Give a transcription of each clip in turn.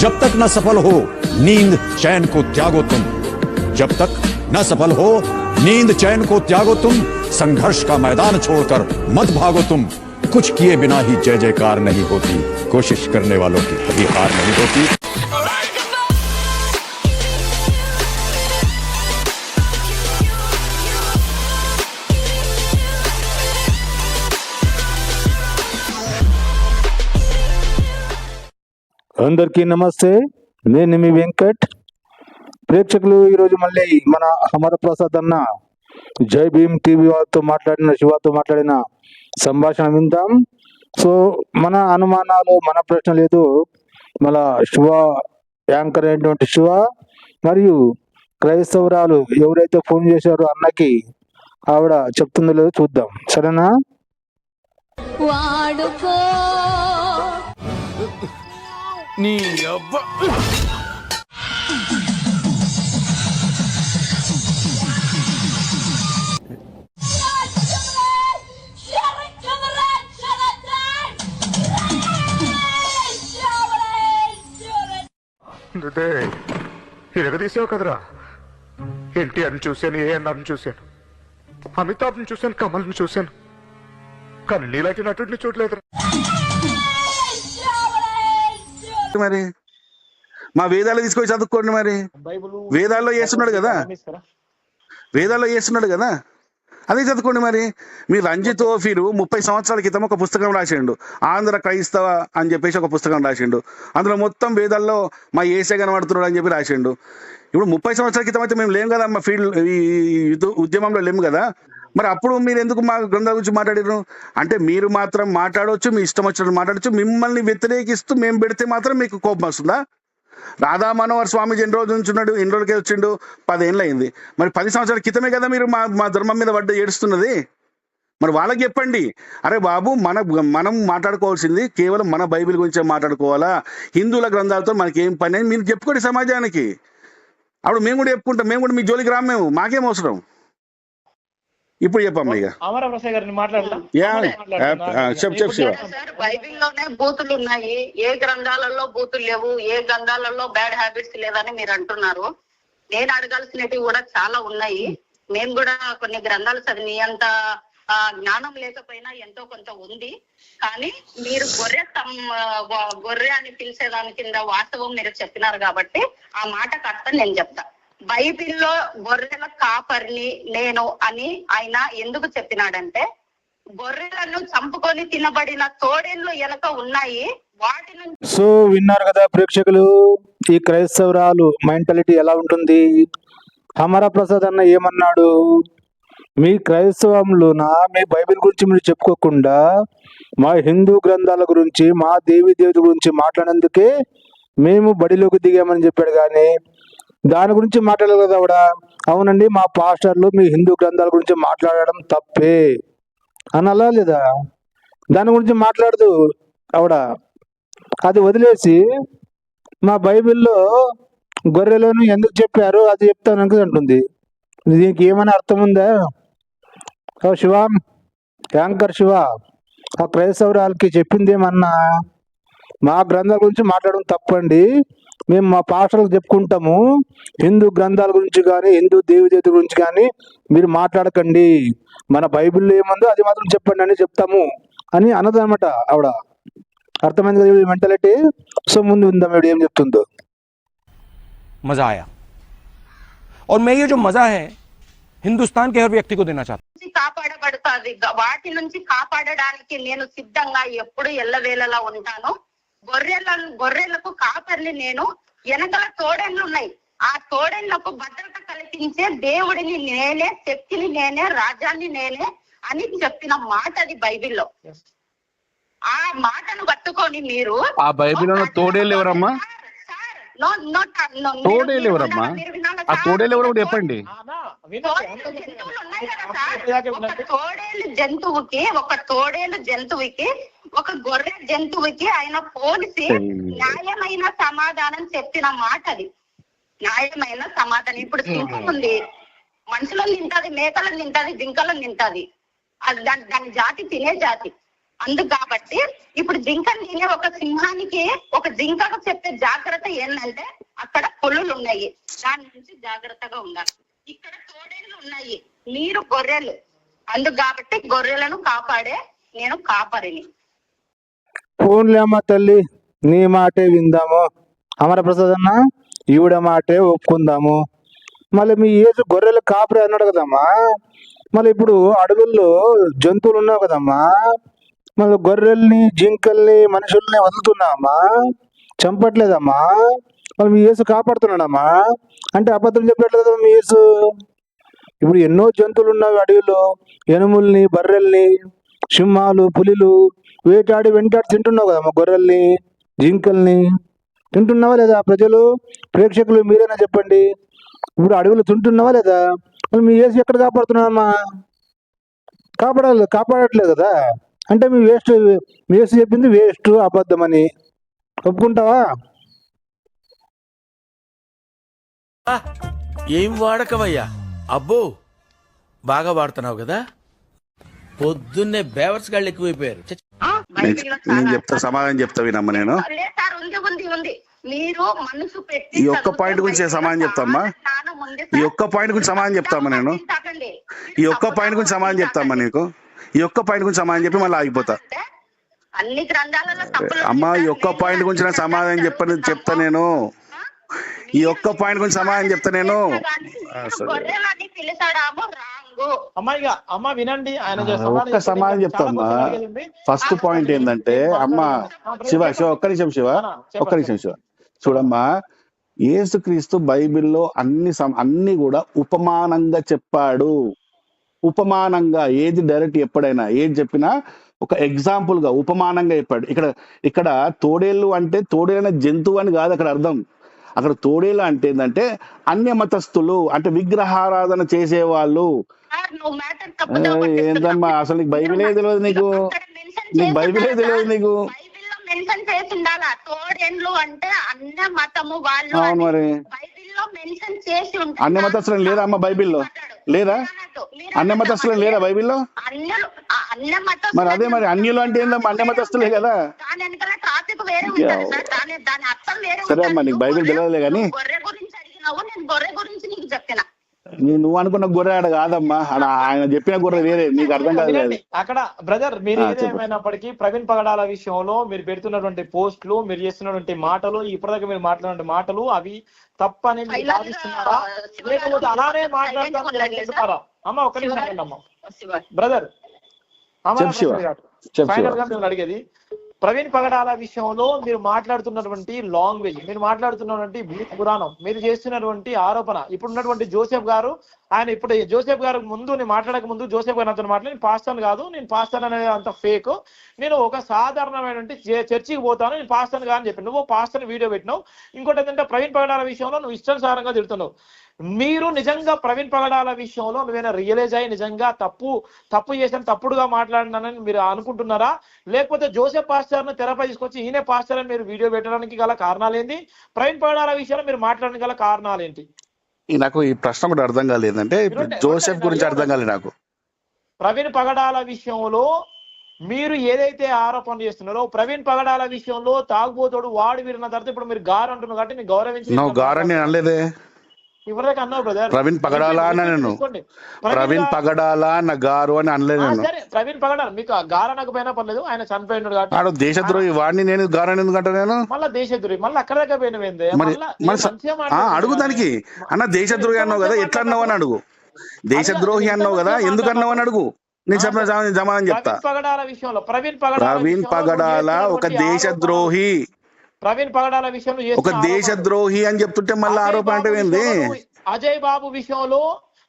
जब तक न सफल हो, नींद चैन को त्यागो तुम। जब तक न सफल हो, नींद चैन को त्यागो तुम। संघर्ष का मैदान छोड़कर मत भागो तुम। कुछ किए बिना ही जय जयकार नहीं होती। कोशिश करने वालों की कभी हार नहीं होती। అందరికీ నమస్తే. నేను మీ వెంకట్. ప్రేక్షకులు ఈరోజు మళ్ళీ మన అమర ప్రసాద్ అన్న జై భీమ్ టీవీ వాళ్ళతో మాట్లాడిన శివతో మాట్లాడిన సంభాషణ విందాం. సో మన అనుమానాలు మన ప్రశ్న లేదు. మన శివ యాంకర్ అయినటువంటి శివ మరియు క్రైస్తవురాలు ఎవరైతే ఫోన్ చేశారో అన్నకి ఆవిడ చెప్తుందో లేదో చూద్దాం. సరేనా? వాడుకో నీ అబ్బ కదరా? ఎన్టీఆర్ని చూశాను ఏఎన్ఆర్ని చూశాను. అమితాబ్ని చూశాను కమల్ని చూశాను. కానీ నీలాంటి నటుడిని చూడలేదురా. మరి మా వేదాలు తీసుకొని చదువుకోండి మరి వేదాల్లో చేస్తున్నాడు కదా వేదాల్లో చేస్తున్నాడు కదా అదే చదువుకోండి మరి మీ రంజిత్ ఓఫీరు ముప్పై సంవత్సరాల క్రితం ఒక పుస్తకం రాసిండు ఆంధ్ర క్రైస్తవ అని చెప్పేసి ఒక పుస్తకం రాసిండు అందులో మొత్తం వేదాల్లో మా ఏసే కనబడుతున్నాడు అని చెప్పి రాసిండు ఇప్పుడు ముప్పై సంవత్సరాల క్రితం అయితే మేము లేం కదా మా ఫీల్డ్ ఈ ఉద్యమంలో లేము కదా మరి అప్పుడు మీరు ఎందుకు మా గ్రంథాల గురించి మాట్లాడారు అంటే మీరు మాత్రం మాట్లాడవచ్చు మీ ఇష్టం వచ్చినట్టు మాట్లాడచ్చు మిమ్మల్ని వ్యతిరేకిస్తూ మేము పెడితే మాత్రం మీకు కోపం వస్తుందా? రాధా మనోహర్ స్వామీజీ ఎన్ని రోజుల నుంచి ఉన్నాడు? ఎన్ని రోజులకే వచ్చిండు? పదేళ్ళు అయింది. మరి పది సంవత్సరాల క్రితమే కదా మీరు మా మా ధర్మం మీద పడ్డ ఏడుస్తున్నది? మరి వాళ్ళకి చెప్పండి. అరే బాబు మన మనం మాట్లాడుకోవాల్సింది కేవలం మన బైబిల్ గురించే మాట్లాడుకోవాలా? హిందువుల గ్రంథాలతో మనకి ఏం పని? అని మీరు చెప్పుకోండి సమాజానికి. అప్పుడు మేము కూడా చెప్పుకుంటాం. మేము కూడా మీ జోలికి రామేము మాకేం అవసరం? ఇప్పుడు చెప్పమ్మా ఇక. అమర ప్రసాద్ గారిని మాట్లాడతా యా, ఆ, చెప్పు, చెప్పు, శివ. సార్ బైబిల్లోనే బూతులు ఉన్నాయి. ఏ గ్రంథాలలో బూతులు లేవు? ఏ గ్రంథాలలో బ్యాడ్ హ్యాబిట్స్ లేదని మీరు అంటున్నారు. నేను అడగాల్సినవి కూడా చాలా ఉన్నాయి. నేను కూడా కొన్ని గ్రంథాలు చదివి అంత ఆ, జ్ఞానం లేకపోయినా ఎంతో కొంత ఉంది. కానీ మీరు గొర్రె గొర్రె అని పిలిచేదాని కింద వాస్తవం మీరు చెప్పినారు కాబట్టి ఆ మాటకు అర్థం నేను చెప్తా. బైబిల్లో గొర్రెల కాపర్ని నేను అని ఆయన ఎందుకు చెప్పినాడంటే గొర్రెలను చంపుకొని తినబడిన తోడేళ్ళు వెనక ఉన్నాయి వాటి సో విన్నారు కదా ప్రేక్షకులు ఈ క్రైస్తవరాలు మెంటాలిటీ ఎలా ఉంటుంది? అమర ప్రసాద్ అన్న ఏమన్నాడు? మీ క్రైస్తవంలోన? మీ బైబిల్ గురించి మీరు చెప్పుకోకుండా మా హిందూ గ్రంథాల గురించి మా దేవి దేవత గురించి మాట్లాడేందుకే మేము బడిలోకి దిగామని చెప్పాడు కానీ దాని గురించి మాట్లాడలేదు కదా ఆవిడ? అవునండి మా పాస్టర్లు మీ హిందూ గ్రంథాల గురించి మాట్లాడడం తప్పే. అనలా లేదా? దాని గురించి మాట్లాడదు ఆవిడ. అది వదిలేసి మా బైబిల్లో గొర్రెలను ఎందుకు చెప్పారు అది చెప్తాను అంటుంది. దీనికి ఏమైనా అర్థం ఉందా? ఓ శివ యాంకర్ శివ ఆ క్రైస్తవురాలకి చెప్పింది ఏమన్నా మా గ్రంథాల గురించి మాట్లాడడం తప్పండి. మేము మా పాస్టర్లకు చెప్పుకుంటాము హిందూ గ్రంథాల గురించి కానీ హిందూ దేవి దేవత గురించి కానీ మీరు మాట్లాడకండి మన బైబిల్లో ఏముందో అది మాత్రం చెప్పండి అని చెప్తాము అని అన్నదన్నమాట ఆవిడ అర్థమైంది కదా మెంటాలిటీ సో ముందు ఉందా మేడం ఏం చెప్తుందో मजा आया और मैं ये जो मजा है हिंदुस्तान के हर व्यक्ति को देना चाहता నుంచి కాపాడబడుతుంది వాటి నుంచి కాపాడడానికి నేను సిద్ధంగా ఎప్పుడు ఎల్లవేళలా ఉంటాను గొర్రెల గొర్రెలకు కాపర్ని నేను వెనకల తోడేళ్ళు ఉన్నాయి. ఆ తోడేళ్ళకు భద్రత కల్పించే దేవుడిని నేనే శక్తిని నేనే రాజ్యాన్ని నేనే అని చెప్పిన మాట అది బైబిల్లో. ఆ మాటను పట్టుకొని మీరు ఆ బైబిల్లో తోడేళ్ళు ఎవరమ్మా? సార్, నో- నో- నో- మీరు- తోడేళ్ళు ఎవరమ్మా? ఆ? తోడేళ్ళు ఎవరో కూడా చెప్పండి. అన్నా, వినండి, తోడేలు అందరూ జంతువులు ఉన్నాయి కదా సార్. ఇలాగే ఒక వినండి. తోడేలు జంతువుకి ఒక తోడేలు జంతువుకి ఒక గొర్రె జంతువుకి ఆయన పోలిసి న్యాయమైన సమాధానం చెప్పిన మాట అది. న్యాయమైన సమాధానం. ఇప్పుడు సింహం ఉంది మనుషులను తింటది మేకలను తింటది జింకలను తింటది. అది దాని దాని జాతి తినే జాతి. అందుకు కాబట్టి ఇప్పుడు జింకని తినే ఒక సింహానికి ఒక జింకకు చెప్పే జాగ్రత్త ఏంటంటే అక్కడ పులులు ఉన్నాయి. దాని నుంచి జాగ్రత్తగా ఉండాలి. ఇక్కడ తోడేళ్ళు ఉన్నాయి. మీరు గొర్రెలు. అందుకు కాబట్టి గొర్రెలను కాపాడే నేను కాపరిని. ఫోన్లే అమ్మ తల్లి నీ మాటే విందాము. అమరప్రసాద్ అన్న ఈవిడ మాటే ఒప్పుకుందాము. మళ్ళీ మీ ఏసు గొర్రెలు కాపరి అన్నాడు కదమ్మా. మళ్ళీ ఇప్పుడు అడవుల్లో జంతువులు ఉన్నావు కదమ్మా. మళ్ళీ గొర్రెల్ని జింకల్ని మనుషుల్ని వదులుతున్నామా చంపట్లేదమ్మా. మళ్ళీ మీ యేసు కాపాడుతున్నాడమ్మా. అంటే అబద్ధం చెప్పట్లేదు కదా మీ యేసు ఇప్పుడు ఎన్నో జంతువులు ఉన్నవి అడవిలో. ఎనుముల్ని బర్రెల్ని సింహాలు పులిలు వేటాడి వెంటాడి తింటున్నావు కదమ్మా గొర్రెల్ని జింకల్ని. తింటున్నావా లేదా ప్రజలు? ప్రేక్షకులు మీరైనా చెప్పండి. ఇప్పుడు అడవులు తింటున్నావా లేదా? మరి మీ వేసి ఎక్కడ కాపాడుతున్నామా కాపాడాలి కాపాడట్లేదు కదా. అంటే మీ వేస్ట్ మీ వేసి చెప్పింది వేస్ట్ అబద్ధమని. ఒప్పుకుంటావా? ఏం వాడకమయ్యా? అబ్బో బాగా వాడుతున్నావు కదా. పొద్దున్నే బేవర్స్ గాళ్ళు ఎక్కువైపోయారు. నేను చెప్తా సమాధానం చెప్తా వినమ్మ నేను. ఈ ఒక్క పాయింట్ గురించి సమాధానం చెప్తామ్మా? ఈ. ఒక్క పాయింట్ గురించి సమాధానం చెప్తామ్మా నేను. ఈ ఒక్క పాయింట్ గురించి సమాధానం చెప్తామ్మా నీకు? ఈ ఒక్క పాయింట్ గురించి సమాధానం చెప్పి మళ్ళీ ఆగిపోతా. అన్ని గ్రంథాలలో అమ్మా ఈ ఒక్క. పాయింట్ గురించి నేను సమాధానం చెప్పని చెప్తా నేను. ఈ ఒక్క పాయింట్ గురించి సమాధానం చెప్తా నేను. రాంగు అమ్మా వినండి ఆయన ఒక్క సమాధానం చెప్తామ్మా ఫస్ట్ పాయింట్ ఏంటంటే అమ్మ శివ శివ ఒక్క నిమిషం శివ ఒక్క నిమిషం శివ. చూడమ్మా యేసుక్రీస్తు బైబిల్లో అన్ని అన్ని కూడా ఉపమానంగా చెప్పాడు. ఉపమానంగా ఏది డైరెక్ట్ ఎప్పుడైనా ఏది చెప్పినా ఒక ఎగ్జాంపుల్గా ఉపమానంగా చెప్పాడు. ఇక్కడ ఇక్కడ తోడేళ్ళు అంటే తోడేళ్ళ జంతువు అని కాదు అక్కడ అర్థం. అక్కడ తోడేళ్ళు అంటే ఏంటంటే అన్య మతస్థులు అంటే విగ్రహారాధన చేసేవాళ్ళు. ఏందమ్మా అసలు నీకు బైబిలే తెలియదు నీకు నీకు బైబిలే తెలియదు? నీకు మెన్షన్ చేసి ఉండాలా తోడేండ్లు అంటే అన్న మతము వాళ్ళు అవును. మరి బైబిల్లో మెన్షన్ చేసి ఉంటుంది అన్య మతస్థులు లేరా అమ్మ బైబిల్లో? లేరా? అన్య మతస్థులు లేరా బైబిల్లో? మరి అదే మరి అన్యులు అంటే ఏందమ్మా? అన్య మతస్థులే కదా. సార్. అమ్మా. నీకు బైబిల్ తెలియదులే గానీ. నువ్వు గొర్రె గురించి అడిగినావు. నేను గొర్రె గురించి నీకు చెప్పిన. నీ- నువ్వు అనుకున్న గొర్రె ఆడ కాదమ్మా ఆడ ఆయన చెప్పిన గొర్రె వేరే నీకు అర్థం కాదు అక్కడ బ్రదర్ మీరు. ఏదేమైనప్పటికీ ప్రవీణ్ పగడాల విషయంలో మీరు పెడుతున్నటువంటి పోస్టులు మీరు చేస్తున్నటువంటి మాటలు ఇప్పటిదాకా మీరు మాట్లాడిన మాటలు అవి తప్పని భావిస్తున్నారా లేకపోతే అలానే silent మాట్లాడతాను ఉండండి, అనుకుంటున్నారా? అమ్మ ఒక్క నిమిషం ఆగండి అమ్మ శివ. Brother final. గా అడిగేది ప్రవీణ్ పగడాల విషయంలో మీరు మాట్లాడుతున్నటువంటి లాంగ్వేజ్ మీరు మాట్లాడుతున్నటువంటి భూత పురాణం మీరు చేస్తున్నటువంటి ఆరోపణ ఇప్పుడు ఉన్నటువంటి జోసెఫ్ గారు ఆయన ఇప్పుడు జోసెఫ్ గారు ముందు నేను మాట్లాడక ముందు జోసెఫ్ గారు అతను మాట్లాడి నేను పాస్టర్ కాదు నేను పాస్టర్ అనేది అంత ఫేక్ నేను ఒక సాధారణమైనటువంటి చర్చికి పోతాను నేను పాస్టర్ కాదని చెప్పి నువ్వు పాస్టర్ వీడియో పెట్టినావు. ఇంకోటి ఏంటంటే ప్రవీణ్ పగడాల విషయంలో నువ్వు ఇష్టానుసారంగా తిడుతున్నావు. మీరు నిజంగా ప్రవీణ్ పగడాల విషయంలో నువ్వేనా రియలైజ్ అయ్యి నిజంగా తప్పు తప్పు చేసిన తప్పుడుగా మాట్లాడినానని మీరు అనుకుంటున్నారా? లేకపోతే జోసెఫ్ పాస్టర్ను తెరపై తీసుకొచ్చి ఈయనే పాస్టర్ అని మీరు వీడియో పెట్టడానికి గల కారణాలు ఏంటి ప్రవీణ్ పగడాల విషయంలో మీరు మాట్లాడడానికి గల కారణాలు ఏంటి నాకు ఈ ప్రశ్న కూడా అర్థం కాలేదంటే జోసెఫ్ గురించి అర్థం కాలేదు నాకు. ప్రవీణ్ పగడాల విషయంలో మీరు ఏదైతే ఆరోపణ చేస్తున్నారో ప్రవీణ్ పగడాల విషయంలో తాగుబోతోడు వాడు వీరిన తర్వాత ఇప్పుడు మీరు గారు అంటున్నారు కాబట్టి నేను గౌరవించి గారని నేను అనలేదే. ఇవరిదాకా అన్నావు బ్రదర్ ప్రవీణ్ పగడాలా అన్నా నేను. ప్రవీణ్ పగడాల నా గారు అని అనలేదు నేను. సరే ప్రవీణ్ పగడాల. మీకు గార అనకపోయినా పర్లేదు ఆయన చనిపోయినాడు కాబట్టి. ఆడు దేశద్రోహి వాడిని నేను గారని ఎందుకంటా నేను? మళ్ళా దేశద్రోహి మళ్ళీ అక్కడ దాకా పోయినవేంది అడుగు దానికి. అన్న దేశద్రోహి అన్నావు కదా ఎట్లా అన్నావు అని అడుగు. దేశద్రోహి అన్నావు కదా ఎందుకు అన్నావు అని అడుగు. నేను చెప్పిన సమాధానం చెప్తా. ప్రవీణ్ పగడాల విషయంలో ప్రవీణ్ పగడాల ప్రవీణ్ విషయంలో పగడాల నువ్వు ఒక దేశద్రోహి ప్రవీణ్ పగడాల విషయంలో ఒక. దేశద్రోహి అని చెప్తుంటే మళ్ళీ ఆరోపణ అంటే ఏంది? అజయ్ బాబు విషయంలో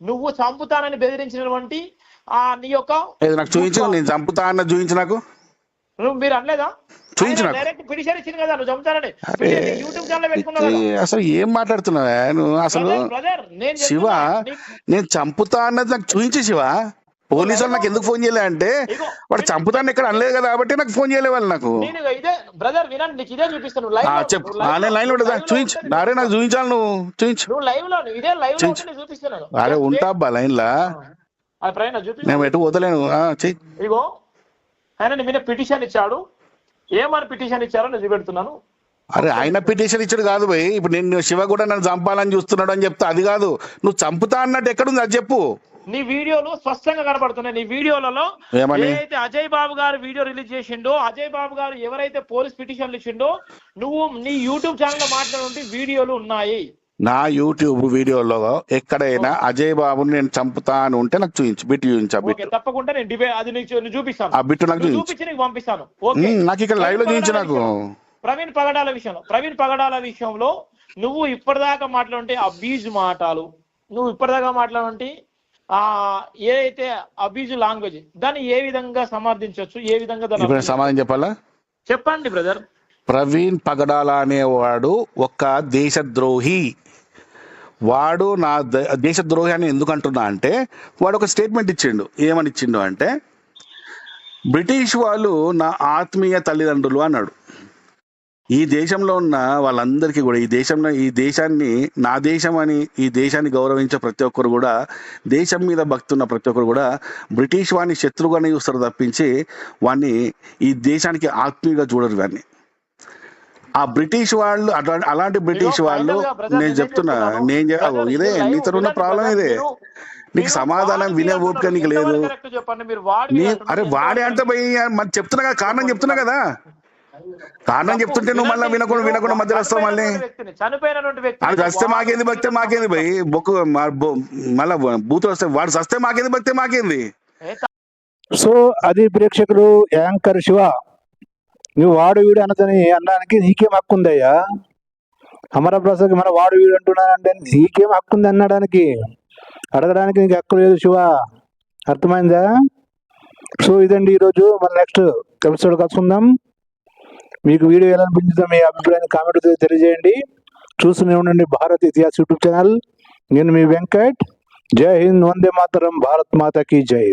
నువ్వు చంపుతానని బెదిరించినటువంటి ఆ నీ యొక్క నాకు చూపించు నేను చంపుతా అన్న చూపించు నాకు. నువ్వు మీరు అనలేదా. డైరెక్ట్ పిటిషన్ ఇచ్చింది కదా నువ్వు చంపుతానని. అరే, యూట్యూబ్ ఛానల్ పెట్టుకున్నావు ఇది కదా అసలు ఏం మాట్లాడుతున్నావా? నువ్వు అసలు శివ నేను చంపుతా అన్నది నాకు చూపించు శివ. పోలీసు వాళ్ళు నాకు ఎందుకు ఫోన్ చేయలే అంటే వాడు చంపుతాను ఇక్కడ అనలేదు కదా కాబట్టి నాకు ఫోన్ చేయలే వాళ్ళు నాకు. బ్రదర్ వినండి నీకు ఇదే చూపిస్తాను చెప్పు. నేను లైన్లో చూపించు నారే నాకు చూపించాలి నువ్వు. చూపించు నువ్వు లైవ్లో ఇదే లైవ్లో చూపిస్తున్నాను అరే ఉంటా అబ్బా లైన్ లా నేను ఎటు పోతలేను. ఇగో ఆయన మీద పిటిషన్ ఇచ్చాడు. ఏమని పిటిషన్ ఇచ్చారో నేను చూపెడుతున్నాను. అరే ఆయన పిటిషన్ ఇచ్చాడు కాదు భయ్ ఇప్పుడు నేను శివ కూడా నన్ను చంపాలని చూస్తున్నాడు అని చెప్తా అది కాదు. నువ్వు చంపుతా అన్నట్టు ఎక్కడుంది అది చెప్పు. నీ వీడియోలు స్పష్టంగా కనబడుతున్నాయి. నీ వీడియోలలో? ఏదైతే అజయ్ బాబు గారు వీడియో రిలీజ్ చేసిండో అజయ్ బాబు గారు ఎవరైతే పోలీస్ పిటిషన్లు ఇచ్చిండో నువ్వు నీ యూట్యూబ్ ఛానల్లో మాట్లాడే వీడియోలు ఉన్నాయి. నా యూట్యూబ్ వీడియోలో ఎక్కడైనా అజయ్ బాబుని నేను చంపుతా అని ఉంటే నాకు చూపించు. బిట్ చూపించు బిట్ తప్పకుండా నేను అది నీకు చూపిస్తాను. ఆ బిట్ నాకు చూపించు. నీకు పంపిస్తాను. నాకు ఇక్కడ లైవ్లో ప్రవీణ్ చూపించు పగడాల నాకు. విషయంలో- ప్రవీణ్ పగడాల విషయంలో ప్రవీణ్ పగడాల విషయంలో నువ్వు ఇప్పటిదాకా మాట్లాడుంటే అబ్యూజ్ మాటలు. నువ్వు ఇప్పటిదాకా మాట్లాడుంటే ఏదైతే అబ్యూజ్ లాంగ్వేజ్ దాన్ని ఏ విధంగా సమర్థించవచ్చు ఏ విధంగా దాన్ని సమాధానం చెప్పాలా? చెప్పండి బ్రదర్. ప్రవీణ్ పగడాల అనేవాడు ఒక దేశద్రోహి. వాడు నా దేశద్రోహి అని ఎందుకు అంటున్నా అంటే వాడు ఒక స్టేట్మెంట్ ఇచ్చిండు. ఏమని ఇచ్చిండు అంటే బ్రిటిష్ వాళ్ళు నా ఆత్మీయ తల్లిదండ్రులు అన్నాడు. ఈ దేశంలో ఉన్న వాళ్ళందరికీ కూడా ఈ దేశంలో ఈ దేశాన్ని నా దేశం అని ఈ దేశాన్ని గౌరవించే ప్రతి ఒక్కరు కూడా దేశం మీద భక్తి ఉన్న ప్రతి ఒక్కరు కూడా బ్రిటిష్ వాడిని శత్రువుగానే చూస్తారు తప్పించి వాడిని ఈ దేశానికి ఆత్మీయంగా చూడరు వాడిని ఆ బ్రిటిష్ వాళ్ళు అట్లా- అలాంటి బ్రిటిష్ వాళ్ళు నేను చెప్తున్నా నేను ఇదే నీతో ఉన్న ప్రాబ్లం ఇదే. నీకు సమాధానం వినే ఓపిక నీకు లేదు. అరే వాడే అంటే మరి చెప్తున్నా కదా కారణం చెప్తున్నా కదా. కారణం చెప్తుంటే నువ్వు మళ్ళీ వినకుండా వినకుండా మధ్యలో వస్తావు మళ్ళీ. చనిపోయినటువంటి వ్యక్తి అది సస్తే మాకేంది భక్తే మాకేంది భయ్? బొక్కు మళ్ళా బూతులు వస్తాయి వాడు సస్తే మాకేంది భక్తే మాకేంది? సో అది ప్రేక్షకులు యాంకర్ శివ నువ్వు వాడు వీడు అన్నదని అనడానికి నీకేం హక్కు ఉందయ్యా? అమరప్రసాద్ మన వాడు వీడు అంటున్నానంటే నీకేం హక్కు ఉంది అనడానికి? అడగడానికి నీకు హక్కు లేదు శివ. అర్థమైందా? సో ఇదండి ఈరోజు మన నెక్స్ట్ ఎపిసోడ్ కలుసుకుందాం. మీకు వీడియో ఎలా అనిపించిందో మీ అభిప్రాయాన్ని కామెంట్ తెలియజేయండి. చూస్తూనే ఉండండి భారత్ ఇతిహాస్ యూట్యూబ్ ఛానల్. నేను మీ వెంకట్. జై హింద్ వందే మాతరం భారత్ మాతకి జై.